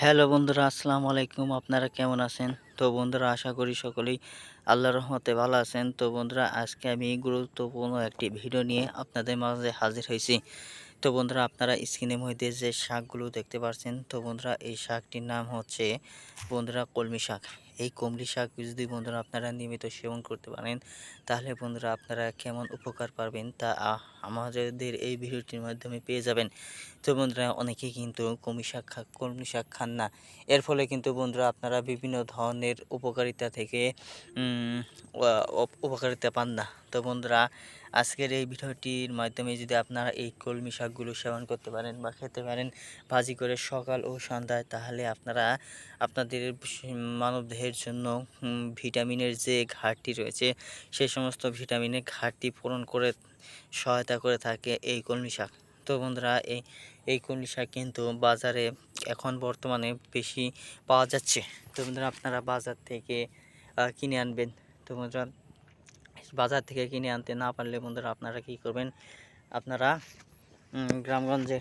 Hello বন্ধুরা, আসসালামু আলাইকুম। আপনারা কেমন আছেন? তো বন্ধুরা, আশা করি সকলেই আল্লাহ রহমতে ভালো আছেন। তো বন্ধুরা, আজকে আমি গুরুত্বপূর্ণ একটি ভিডিও নিয়ে আপনাদের মাঝে হাজির হয়েছি। তো বন্ধুরা, আপনারা স্ক্রিনের মধ্যে যে শাকগুলো দেখতে পাচ্ছেন তো বন্ধুরা, এই শাকটির নাম হচ্ছে বন্ধুরা কলমি শাক। এই কমলি শাক যদি বন্ধুরা আপনারা নিয়মিত সেবন করতে পারেন, তাহলে বন্ধুরা আপনারা কেমন উপকার পাবেন তা আমাদের এই ভিডিওটির মাধ্যমে পেয়ে যাবেন। তো বন্ধুরা, অনেকেই কিন্তু কলমি শাক কলমি শাক খান না। এর ফলে কিন্তু বন্ধুরা আপনারা বিভিন্ন ধরনের উপকারিতা থেকে উপকারিতা পান না। তো বন্ধুরা, আজকের এই ভিডিওটির মাধ্যমে যদি আপনারা এই কলমি শাকগুলো সেবন করতে পারেন বা খেতে পারেন ভাজি করে সকাল ও সন্ধ্যায়, তাহলে আপনারা আপনাদের মানব দেহের জন্য ভিটামিনের যে ঘাটতি রয়েছে সে সমস্ত ভিটামিনের ঘাটতি পূরণ করে সহায়তা করে থাকে এই কলমি শাক তো বন্ধুরা এই এই কলমি শাক কিন্তু বাজারে এখন বর্তমানে বেশি পাওয়া যাচ্ছে। তো বন্ধুরা আপনারা বাজার থেকে কিনে আনবেন। তো বন্ধুরা বাজার থেকে কিনে আনতে না পারলে বন্ধুরা আপনারা কি করবেন? আপনারা উম, গ্রামগঞ্জে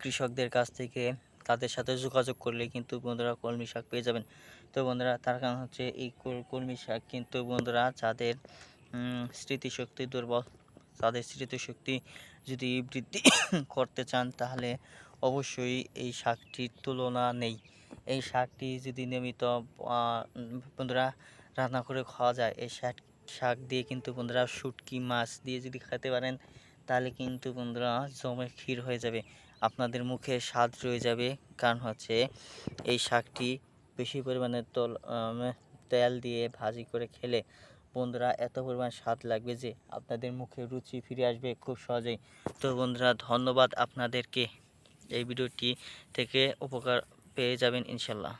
কৃষকদের কাছ থেকে তাদের সাথে যোগাযোগ করলে কিন্তু বন্ধুরা কলমি শাক পেয়ে যাবেন। তো বন্ধুরা, তার কারণ হচ্ছে এই কলমি শাক কিন্তু বন্ধুরা যাদের স্মৃতিশক্তি দুর্বল, তাদের স্মৃতিশক্তি যদি বৃদ্ধি করতে চান তাহলে অবশ্যই এই শাকটির তুলনা নেই। এই শাকটি যদি নিয়মিত বন্ধুরা রান্না করে খাওয়া যায়, এই শাক শাক দিয়ে কিন্তু বন্ধুরা শুটকি, মাছ দিয়ে যদি খেতে পারেন তাহলে কিন্তু বন্ধুরা জমে ক্ষীর হয়ে যাবে। আপনাদের মুখে স্বাদ রয়ে যাবে। কারণ হচ্ছে এই শাকটি বেশি পরিমাণে তল তেল দিয়ে ভাজি করে খেলে বন্ধুরা এত পরিমাণ স্বাদ লাগবে যে আপনাদের মুখে রুচি ফিরে আসবে খুব সহজেই। তো বন্ধুরা, ধন্যবাদ আপনাদেরকে। এই ভিডিওটি থেকে উপকার পেয়ে যাবেন ইনশাল্লাহ।